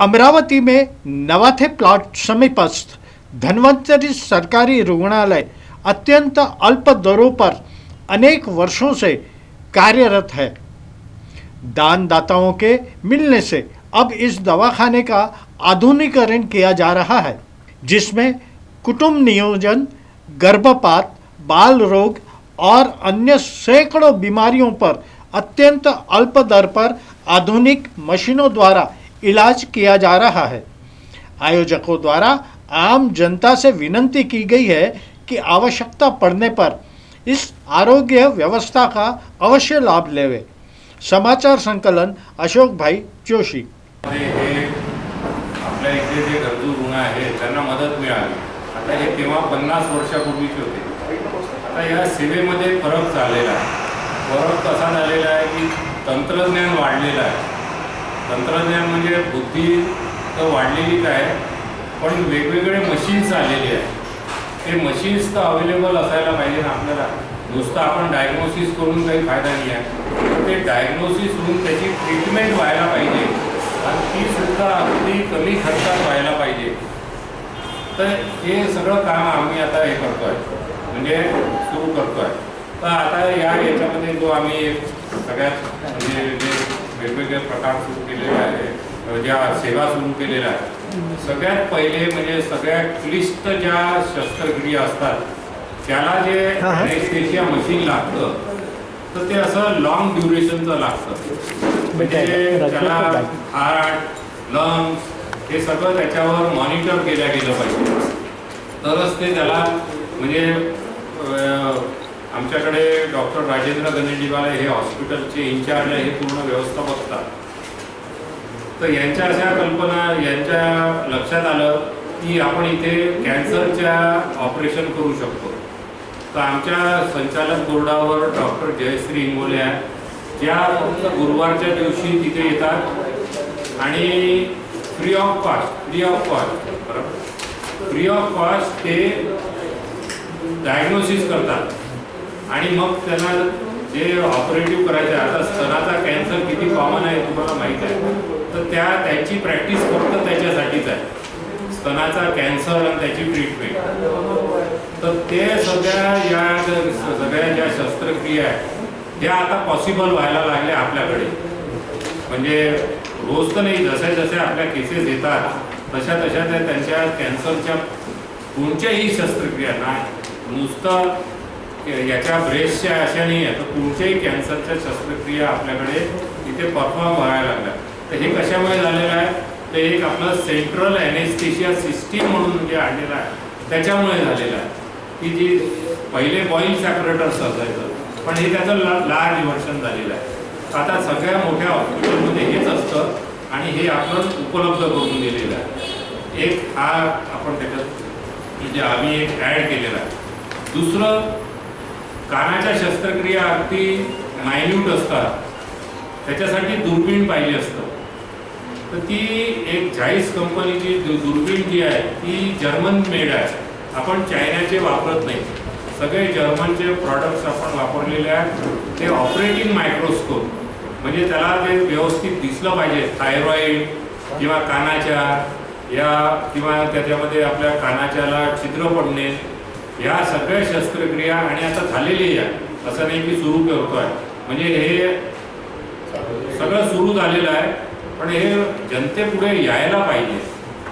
अमरावती में नवाथे प्लॉट समीपस्थ धन्वंतरी सरकारी रुग्णालय अत्यंत अल्प दरों पर अनेक वर्षों से कार्यरत है। दानदाताओं के मिलने से अब इस दवाखाने का आधुनिकरण किया जा रहा है, जिसमें कुटुंब नियोजन, गर्भपात, बाल रोग और अन्य सैकड़ों बीमारियों पर अत्यंत अल्प दर पर आधुनिक मशीनों द्वारा इलाज किया जा रहा है। आयोजकों द्वारा आम जनता से विनती की गई है कि आवश्यकता पड़ने पर इस आरोग्य व्यवस्था का अवश्य लाभ लेवे। समाचार संकलन, अशोक भाई जोशी। हे, आपल्या इथे जे आता हे फरक आहे. फरक कसा तंत्रज्ञान वाढलेलं आहे. तंत्रज्ञान म्हणजे बुद्धी तर वाढलेलीच आहे पण वेगवेगळे मशीन्स आलेले आहेत. ते मशीन्स तर अवेलेबल असायला पाहिजे ना आपल्याला. नुसतं आपण डायग्नोसिस करून काही फायदा नाही आहे. ते डायग्नोसिस होऊन त्याची ट्रीटमेंट व्हायला पाहिजे. आणि ती सुद्धा अगदी कमी खर्चात व्हायला पाहिजे. तर हे सगळं काम आम्ही आता हे करतो आहे म्हणजे सुरू करतो आहे तर आता या याच्यामध्ये जो आम्ही एक सगळ्यात म्हणजे वेगवेगळे प्रकार सुरू केलेले आहे अ, ज्या सेवा सुरू केलेल्या आहेत. सगळ्यात पहिले म्हणजे सगळ्यात क्लिष्ट ज्या शस्त्रक्रिया असतात त्याला जे. अनेस्थेशिया मशीन लागतं तर ते असं लॉंग ड्युरेशनचं लागतं. म्हणजे त्याला हार्ट लंग्स हे सगळं त्याच्यावर मॉनिटर केल्या गेलं पाहिजे. तरच ते त्याला म्हणजे आमच्याकडे डॉक्टर राजेंद्र गणेशजीवाले हे हॉस्पिटलचे इन्चार्ज आहे हे पूर्ण व्यवस्था बघतात. तर यांच्या अशा कल्पना यांच्या लक्षात आलं की आपण इथे कॅन्सरच्या ऑपरेशन करू शकतो. तर आमच्या संचालक बोर्डावर डॉक्टर जयश्री इंगोल्या ज्या फक्त गुरुवारच्या दिवशी तिथे येतात आणि free of cost free of cost बरोबर? फ्री ऑफ कॉस्ट ते डायग्नोसिस करतात. आणि मग त्यांना जे ऑपरेटिव्ह करायचे आहे, आता स्तनाचा कॅन्सर किती कॉमन आहे तुम्हाला माहीत आहे. तर त्या त्याची प्रॅक्टिस फक्त त्याच्यासाठीच आहे. स्तनाचा कॅन्सर आणि त्याची ट्रीटमेंट तर ते सगळ्या या सगळ्या ज्या शस्त्रक्रिया आहेत त्या आता पॉसिबल व्हायला लागल्या आपल्याकडे. म्हणजे रोज तर नाही जसे जसे आपल्या केसेस येतात तशा तशा त्या त्यांच्या कॅन्सरच्या कोणत्याही शस्त्रक्रिया नाही. नुसतं याच्या ब्रेसच्या अशा नाही आहे तर कोणत्याही कॅन्सरच्या शस्त्रक्रिया आपल्याकडे इथे परफॉर्म व्हायला लागल्या. तर हे कशामुळे झालेलं आहे? तर एक आपलं सेंट्रल ॲनेस्थेशिया सिस्टीम म्हणून जे आणलेलं आहे त्याच्यामुळे झालेलं आहे. की जी पहिले बॉईल सॅपरेटर्स असायचं पण हे त्याचं ला लार्ज व्हर्शन झालेलं आहे. आता सगळ्या मोठ्या हॉस्पिटलमध्ये हेच असतं आणि हे आपण उपलब्ध करून दिलेलं आहे. एक हा आपण त्याच्यात म्हणजे आम्ही एक ॲड केलेला आहे. दुसरं कानाच्या शस्त्रक्रिया अगदी मायन्यूट असतात. त्याच्यासाठी दुर्बीण पाहिजे असतं. तर ती एक झाईस कंपनीची दु- दुर्बीण जी आहे ती जर्मन मेड आहे. आपण चायनाचे वापरत नाही. सगळे जर्मनचे प्रॉडक्ट्स आपण वापरलेले आहेत. ते ऑपरेटिंग मायक्रोस्कोप म्हणजे त्याला ते व्यवस्थित दिसलं पाहिजे. थायरॉईड किंवा कानाच्या या किंवा त्याच्यामध्ये आपल्या कानाच्याला छिद्र पडणे. या सगळ्या शस्त्रक्रिया आणि आता झालेली आहे. असं नाही की सुरू करतोय. म्हणजे हे सगळं सुरू झालेलं आहे. पण हे जनतेपुढे यायला पाहिजे.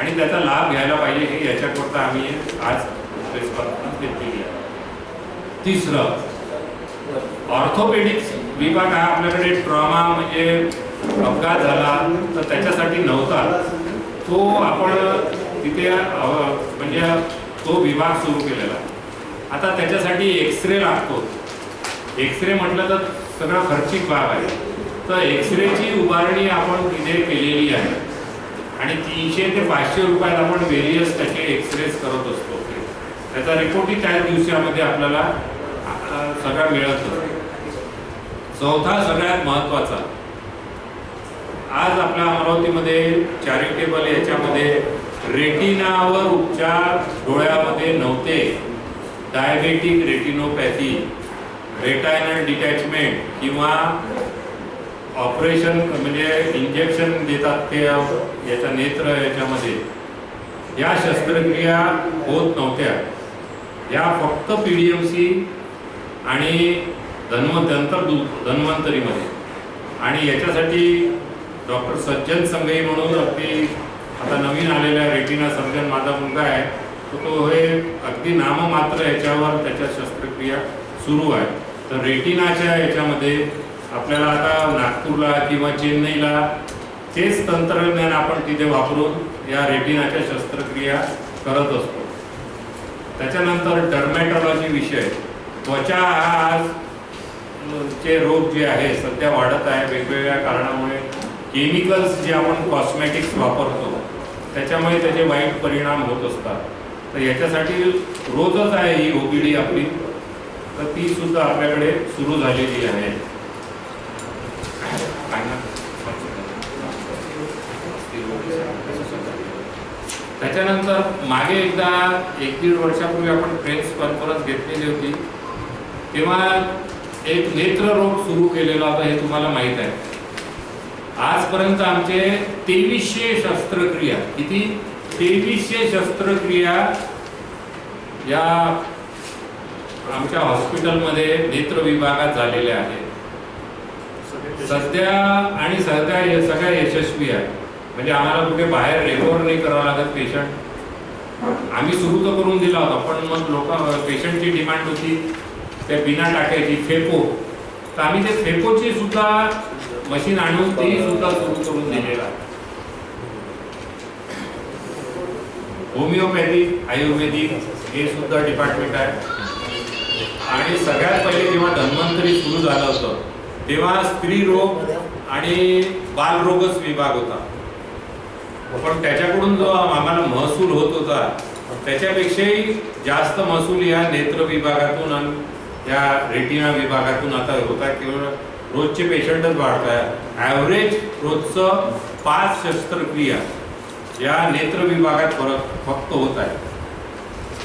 आणि त्याचा लाभ घ्यायला पाहिजे हे याच्याकरता आम्ही आज प्रेस कॉन्फरन्स घेतलेली आहे. तिसरं ऑर्थोपेडिक्स विभाग हा आपल्याकडे ट्रॉमा म्हणजे अपघात झाला तर त्याच्यासाठी नव्हता. तो आपण तिथे म्हणजे तो विभाग सुरू केलेला. आता त्याच्यासाठी एक्सरे लागतो. एक्सरे म्हटलं तर सगळा खर्चिक भाग आहे. तर एक्सरेची उभारणी आपण तिथे केलेली आहे. आणि तीनशे ते पाचशे रुपयात आपण वेरियस त्याचे एक्सरेज करत असतो. त्याचा रिपोर्टही त्या दिवसामध्ये आपल्याला सगळा मिळत असतो. चौथा सगळ्यात महत्त्वाचा. आज आपल्या अमरावतीमध्ये चॅरिटेबल याच्यामध्ये रेटिनावर उपचार डोळ्यामध्ये नव्हते. डायबेटिक रेटिनोपॅथी रेटायनल डिटॅचमेंट किंवा ऑपरेशन म्हणजे इंजेक्शन देतात ते याच्या नेत्र याच्यामध्ये. या शस्त्रक्रिया होत नव्हत्या. या फक्त पी डी एम सी आणि धन्वंतर दु धन्वंतरीमध्ये. आणि याच्यासाठी डॉक्टर सज्जन संगई म्हणून अगदी आता नवीन आलेला रेटिना सर्जन माझा मुलगा आहे. तर तो हे अगदी नाममात्र याच्यावर त्याच्या शस्त्रक्रिया सुरू आहे. तर रेटिनाच्या याच्यामध्ये आपल्याला आता नागपूरला किंवा चेन्नईला तेच तंत्रज्ञान आपण तिथे वापरून या रेटिनाच्या शस्त्रक्रिया करत असतो. त्याच्यानंतर डर्मॅटॉलॉजी विषय. त्वचा हा आज चे रोग जे आहे सध्या वाढत आहे. वेगवेगळ्या कारणामुळे केमिकल्स जे आपण कॉस्मेटिक्स वापरतो त्याच्यामुळे त्याचे वाईट परिणाम होत असतात. तर याच्यासाठी रोजच आहे ही ओपीडी आपली. तर ती सुद्धा आपल्याकडे सुरू झालेली आहे. त्याच्यानंतर मागे एकदा एक दीड वर्षापूर्वी आपण प्रेस कॉन्फरन्स घेतलेली होती. तेव्हा एक नेत्र रोग सुरू केलेला होता हे तुम्हाला माहीत आहे. आजपर्यंत आमचे तेवीसशे शस्त्रक्रिया किती? तेवीसशे शस्त्रक्रिया या आमच्या हॉस्पिटलमध्ये नेत्र विभागात झालेल्या आहेत सध्या आणि सध्या हे सगळ्या यशस्वी आहे. म्हणजे आम्हाला कुठे बाहेर रेफर नाही करावं लागत पेशंट आम्ही सुरू तर करून दिला होता पण मग लोक पेशंटची डिमांड होती. ते बिना टाकायची फेपो तर आम्ही ते फेपोची सुद्धा मशीन आणून ती सुद्धा सुरू करून दिलेलं आहे. होमिओपॅथिक आयुर्वेदिक हे सुद्धा डिपार्टमेंट आहे आणि सगळ्यात पहिले जेव्हा धन्वंतरी सुरू झालं होतं तेव्हा स्त्री रोग आणि बालरोगच विभाग होता. पण त्याच्याकडून जो आम्हाला महसूल होत होता त्याच्यापेक्षाही जास्त महसूल या नेत्र विभागातून आणि या रेटिना विभागातून आता होत. आहे केवळ रोजचे पेशंटच वाढत आहे ॲव्हरेज रोजचं पाच शस्त्रक्रिया. या नेत्र विभागात फरक फक्त होत आहे.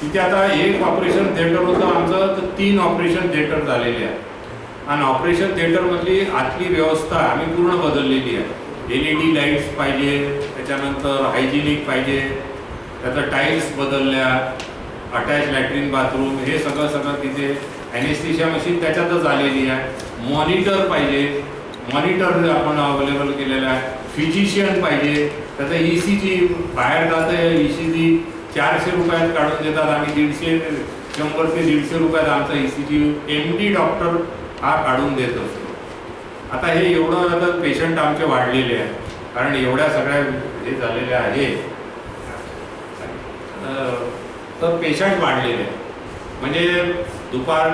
तिथे आता एक ऑपरेशन थिएटर होतं आमचं तर तीन ऑपरेशन थिएटर झालेले आहे. आणि ऑपरेशन थिएटरमधली आतली व्यवस्था आम्ही पूर्ण बदललेली आहे. एल ई डी लाईट्स पाहिजे त्याच्यानंतर हायजिनिक पाहिजे त्याचं टाईल्स बदलल्या अटॅच लॅट्रिन बाथरूम हे सगळं सगळं तिथे ॲनेस्थिशिया मशीन त्याच्यातच आलेली आहे. मॉनिटर पाहिजे मॉनिटर आपण अवेलेबल केलेलं आहे. फिजिशियन पाहिजे त्याचं ई सी जी बाहेर जातं ई सी जी चारशे रुपयात काढून देतात आम्ही दीडशे शंभर ते दीडशे रुपयात आमचा E C G M D doctor हा काढून देत असतो. आता हे एवढं आता पेशंट आमचे वाढलेले आहेत. कारण एवढ्या सगळ्या हे झालेल्या आहे तर पेशंट वाढलेले आहे म्हणजे दुपार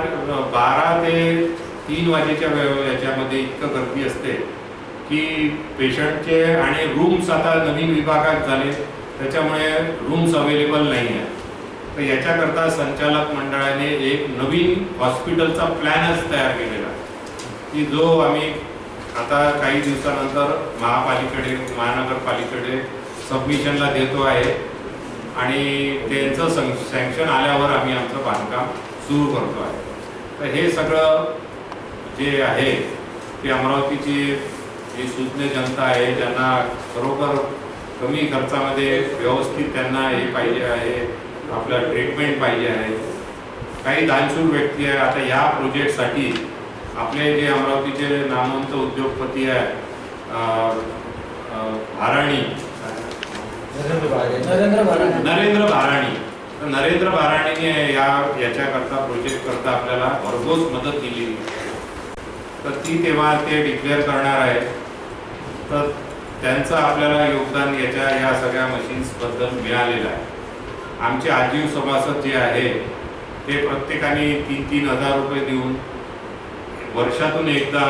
बारा ते तीन वाजेच्या याच्यामध्ये इतकं गर्दी असते. की पेशंटचे आणि रूम्स आता नवीन विभागात झाले त्याच्यामुळे रूम्स अवेलेबल नाही आहे तर याच्याकरता संचालक मंडळाने एक नवीन हॉस्पिटलचा प्लॅनच तयार केलेला. की जो आम्ही आता काही दिवसानंतर महापालिकेकडे महानगरपालिकेकडे सबमिशनला देतो आहे. आणि त्यांचं सं सँक्शन आल्यावर आम्ही आमचं बांधकाम सुरू करतो आहे. तर हे सगळं जे आहे ते अमरावतीची जी सुज्ञ जनता आहे ज्यांना खरोखर कमी खर्चामध्ये व्यवस्थित त्यांना हे पाहिजे आहे आपलं ट्रीटमेंट पाहिजे आहे. काही दानशूर व्यक्ती आहे आता या प्रोजेक्टसाठी आपले जे अमरावतीचे नामवंत उद्योगपती आहे भाराणी. नरेंद्र भाराणी. तर नरेंद्र भाराणीने या याच्याकरता प्रोजेक्ट करता आपल्याला भरघोस मदत केली तर ती तेव्हा ते डिक्लेअर करणार आहे तर त्यांचं आपल्याला योगदान याच्या या सगळ्या मशीन्सबद्दल मिळालेलं आहे. आमचे आजीव सभासद जे आहे ते प्रत्येकाने तीन तीन हजार रुपये देऊन वर्षातून एकदा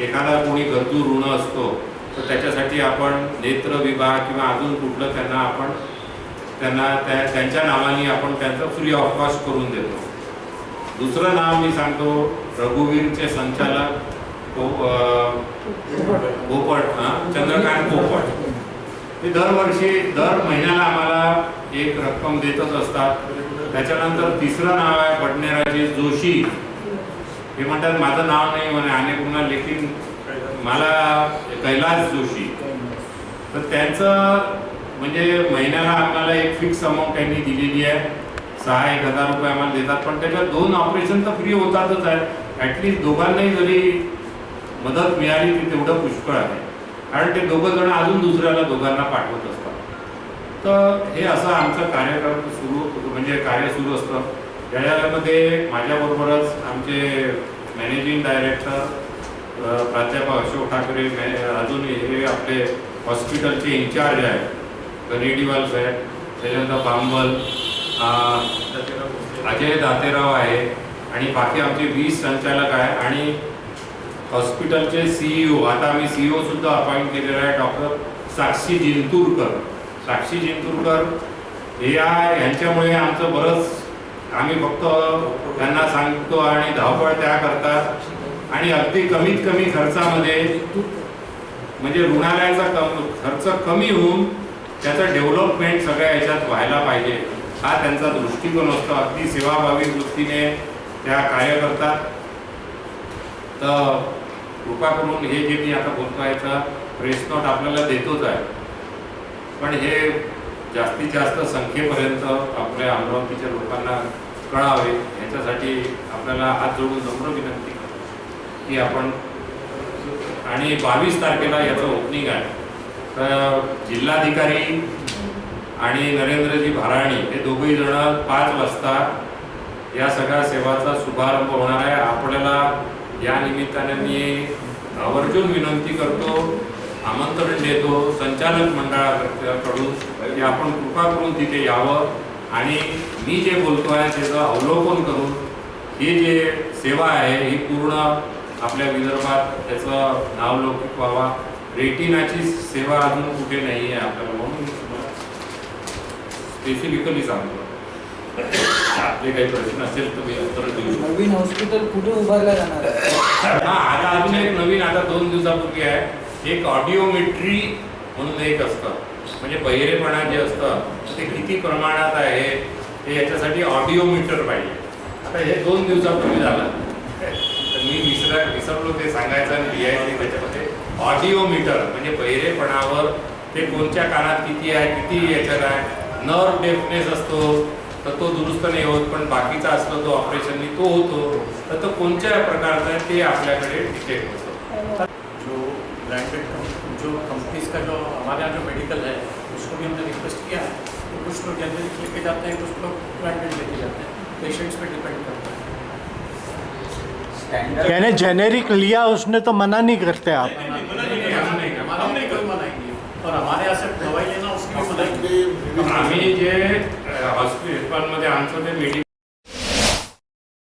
एखादा कोणी गरजू ऋण असतो तर त्याच्यासाठी आपण नेत्र विभाग किंवा अजून कुठलं त्यांना आपण त्यांना त्या त्यांच्या नावाने आपण त्यांचं फ्री ऑफ कॉस्ट करून देतो. दुसरं नाव मी सांगतो रघुवीरचे संचालक पोपट चंद्रकांत पोपट. ते दरवर्षी दर महिन्याला आम्हाला एक रक्कम देतच असतात. त्याच्यानंतर तिसरं नाव आहे बडनेराचे जोशी. हे म्हणतात माझं नाव नाही म्हणे आणि पुन्हा लेखीन मला कैलास जोशी. तर त्यांचं म्हणजे महिन्याला आम्हाला एक फिक्स अमाऊंट त्यांनी दिलेली आहे. सहा एक हजार रुपये आम्हाला देतात. पण त्याच्यात दोन ऑपरेशन तर फ्री होतातच आहे ॲटलिस्ट दोघांनाही जरी मदत मिळाली ती तेवढं पुष्कळ आहे. कारण ते दोघं जण अजून दुसऱ्याला दोघांना पाठवत असतात. तर हे असं आमचं कार्यक्रम सुरू म्हणजे कार्य सुरू असतं. याच्यामध्ये माझ्याबरोबरच आमचे मॅनेजिंग डायरेक्टर प्राध्यापक अशोक ठाकरे अजून हे आपले हॉस्पिटलचे इन्चार्ज आहेत. रेडिवाल साहेब त्याच्यानंतर बांबल अजय दातेराव आहे. आणि बाकी आमचे वीस संचालक आहे. आणि हॉस्पिटलचे सीईओ आता आम्ही सीईओ सुद्धा अपॉइंट केलेला आहे डॉक्टर साक्षी जिंतूरकर. साक्षी जिंतूरकर हे या- यांच्यामुळे आमचं बरंच आम्ही फक्त त्यांना सांगतो आणि धावपळ त्या करतात. आणि अगदी कमीत कमी खर्चामध्ये म्हणजे रुग्णालयाचा कम खर्च कमी होऊन त्याचं डेव्हलपमेंट सगळ्या याच्यात व्हायला पाहिजे. हा त्यांचा दृष्टिकोन असतो. अगदी सेवाभावी वृत्तीने त्या कार्य करतात. तर कृपा करून हे जे मी आता बोलतो याचा प्रेस नोट आपल्याला देतोच आहे. पण हे जास्तीत जास्त संख्येपर्यंत आपल्या अमरावतीच्या लोकांना कळावे याच्यासाठी आपल्याला हात जोडून नम्र विनंती करतो. की आपण आणि बावीस तारखेला याचं ओपनिंग आहे. तर जिल्हाधिकारी आणि नरेंद्रजी भाराणी हे दोघेही जण पाच वाजता या सगळ्या सेवाचा शुभारंभ होणार आहे. आपल्याला या निमित्ताने मी आवर्जून विनंती करतो आमंत्रण देतो संचालक मंडळाकडून की आपण कृपा करून तिथे यावं. आणि मी जे बोलतो आहे त्याचं अवलोकन करून ही जे सेवा आहे ही पूर्ण आपल्या विदर्भात त्याचं नावलौकिक व्हावा. रेटिनाची सेवा अजून कुठे नाही आहे आपल्याला म्हणून स्पेसिफिकली सांगतो आपले काही प्रश्न असेल तर मी उत्तर देऊ शकतो. नवीन हॉस्पिटल कुठे उभारलं जाणार? आहे हा आता अजून एक नवीन आता दोन दिवसापूर्वी आहे. एक ऑडिओमेट्री म्हणून एक असतं. म्हणजे बहिरेपणा जे असतं ते किती प्रमाणात आहे हे याच्यासाठी ऑडिओमीटर पाहिजे. आता हे दोन दिवसापूर्वी झालं. तर मी विसरा विसरलो ते सांगायचं आणि लिहायचं त्याच्यामध्ये. ऑडिओमीटर म्हणजे बहिरेपणावर ते कोणत्या कानात किती आहे किती याच्यात आहे? नर्व डेफनेस असतो तर तो दुरुस्त नाही होत पण बाकीचा असतो तो ऑपरेशननी तो होतो तर तो कोणत्या प्रकारचा आहे ते आपल्याकडे डिटेक्ट होतं. जो ब्रांडेड जो कंपनीज़ का जो हमारे यहाँ जो मेडिकल है उसको भी हमने रिक्वेस्ट किया है तो कुछ लोग जेनरिक लेके जाते हैं कुछ लोग ब्रांडेड लेके जाते हैं पेशेंट्स पे डिपेंड करता है। यानी जेनेरिक लिया उसने तो मना नहीं करते आप। और हमारे यहाँ से दवाई आम्ही जे हॉस्पिटलमध्ये आमचं ते मेडिकल